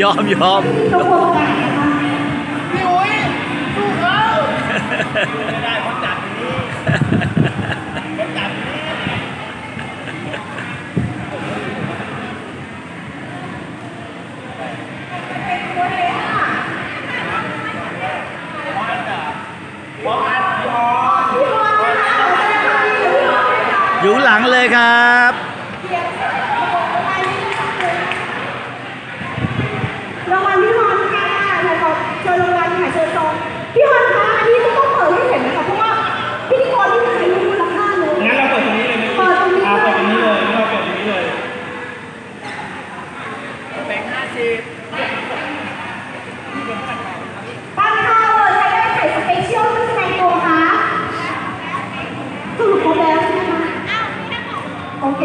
ยอมยอมพี่อุ๋ยสู้เขาไม่ได้เพราะจับอยู่นี่เพราจับอยู่นี่พี่พรนะคะขอแสดงความยินดีกับพี่พรด้วยอยู่หลังเลยครับ รางวัลพี่พรค่ะไหนขอเชิญรางวัลค่ะเชิญซองพี่พรคะอันนี้ต้องเปิดให้เห็นนะคะเพราะว่าพิธีกรที่ถ่ายรูปมูลค่าเลย งั้นเราเปิดตรงนี้เลยไหม เปิดตรงนี้ อ่า เลย เปิดตรงนี้เลยงั้นเราเปิดตรงนี้เลย แบ่งห้า สิบป้าค่ะเปิดใช้ได้ไข่สเปเชียลที่แสดงตัวคะสรุปครบแล้วใช่ไหมคะโอเค